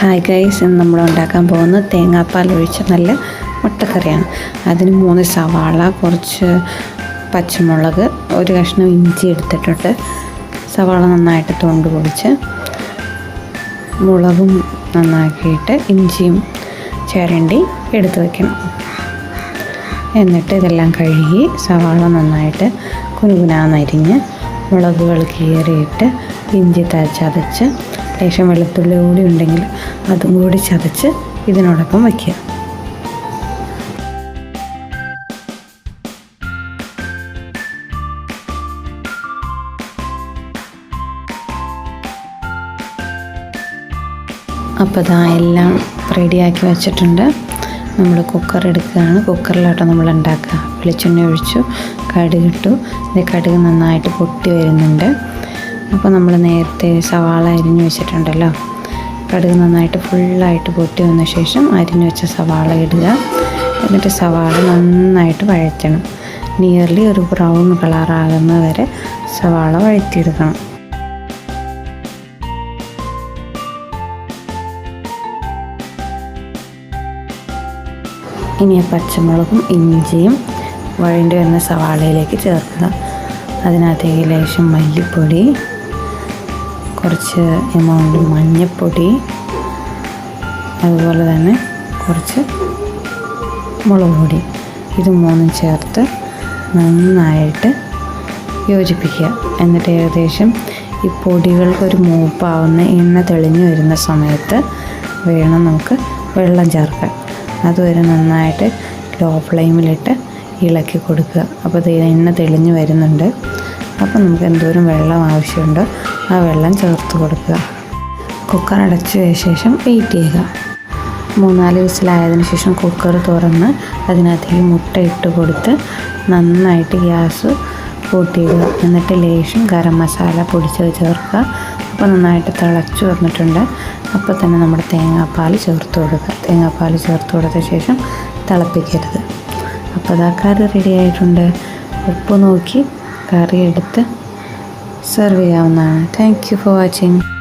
Hi guys ഇന്ന് നമ്മൾ ഉണ്ടാക്കാൻ പോകുന്നത് തേങ്ങാപ്പാൽ ഒഴിച്ച നല്ല മുട്ടക്കറിയാണ്. അതിന് മൂന്ന് സവാള കുറച്ച് പച്ചമുളക് ഒരു കഷ്ണം ഇഞ്ചി എടുത്തിട്ടുണ്ട്. സവാള നന്നായിട്ട് തൊണ്ട് പൊടിച്ച് മുളകും നന്നാക്കിയിട്ട് ഇഞ്ചിയും ചിരണ്ടി എടുത്ത് വയ്ക്കണം എന്നിട്ട് ഇതെല്ലാം കഴുകി സവാള നന്നായിട്ട് കുനുകുനാന്നരിഞ്ഞ് മുളകുകൾ കീറിയിട്ട് ഇഞ്ചി ത ചതച്ച് ലേശം വെളുത്തുള്ളി കൂടി ഉണ്ടെങ്കിൽ അതും കൂടി ചതച്ച് ഇതിനോടൊപ്പം വയ്ക്കുക. അപ്പോൾ ഇതാ എല്ലാം റെഡിയാക്കി വെച്ചിട്ടുണ്ട്. നമ്മൾ കുക്കർ എടുക്കുകയാണ്. കുക്കറിലോട്ട് നമ്മൾ ഉണ്ടാക്കുക. വെളിച്ചെണ്ണ ഒഴിച്ചു കടുകിട്ടു ഇത് കടുക് നന്നായിട്ട് പൊട്ടി വരുന്നുണ്ട്. അപ്പോൾ നമ്മൾ നേരത്തെ സവാള അരിഞ്ഞു വെച്ചിട്ടുണ്ടല്ലോ. കടുക് നന്നായിട്ട് ഫുള്ളായിട്ട് പൊട്ടി വന്ന ശേഷം അരിഞ്ഞു വെച്ച സവാള ഇടുക. എന്നിട്ട് സവാള നന്നായിട്ട് വഴറ്റണം. നിയർലി ഒരു ബ്രൗൺ കളറാകുന്നത് വരെ സവാള വഴറ്റിയെടുക്കണം. ഇനി പച്ചമുളകും ഇഞ്ചിയും വഴണ്ടി വരുന്ന സവാളയിലേക്ക് ചേർക്കുക. അതിനകത്തേക്ക് ലേശം മല്ലിപ്പൊടി കുറച്ച് എമൗണ്ട് മഞ്ഞപ്പൊടി അതുപോലെ തന്നെ കുറച്ച് മുളക് പൊടി. ഇത് മൂന്നും ചേർത്ത് നന്നായിട്ട് യോജിപ്പിക്കുക. എന്നിട്ട് ഏകദേശം ഈ പൊടികൾക്കൊരു മൂപ്പാവുന്ന എണ്ണ തെളിഞ്ഞു വരുന്ന സമയത്ത് വേണം നമുക്ക് വെള്ളം ചേർക്കാൻ. അതുവരെ നന്നായിട്ട് ലോ ഫ്ലെയിമിലിട്ട് ഇളക്കി കൊടുക്കുക. അപ്പോൾ എണ്ണ തെളിഞ്ഞു വരുന്നുണ്ട്. അപ്പോൾ നമുക്ക് എന്തോരം വെള്ളം ആവശ്യമുണ്ടോ ആ വെള്ളം ചേർത്ത് കൊടുക്കുക. കുക്കർ അടച്ചു ശേഷം വെയിറ്റ് ചെയ്യുക. മൂന്നാൽ വിസിലായതിനു ശേഷം കുക്കർ തുറന്ന് അതിനകത്തേക്ക് മുട്ട ഇട്ട് കൊടുത്ത് നന്നായിട്ട് ഗ്യാസ് കൂട്ടിയിടുക. എന്നിട്ട് ലേശം ഗരം മസാല പൊടിച്ചത് ചേർക്കുക. അപ്പോൾ നന്നായിട്ട് തിളച്ചു വന്നിട്ടുണ്ട്. അപ്പോൾ തന്നെ നമ്മുടെ തേങ്ങാപ്പാൽ ചേർത്ത് കൊടുക്കുക. തേങ്ങാപ്പാൽ ചേർത്ത് കൊടുത്ത ശേഷം തിളപ്പിക്കരുത്. അപ്പോൾ അതാ കറി റെഡി ആയിട്ടുണ്ട്. ഉപ്പ് നോക്കി കറി എടുത്ത് Surveyavna. Thank you for watching.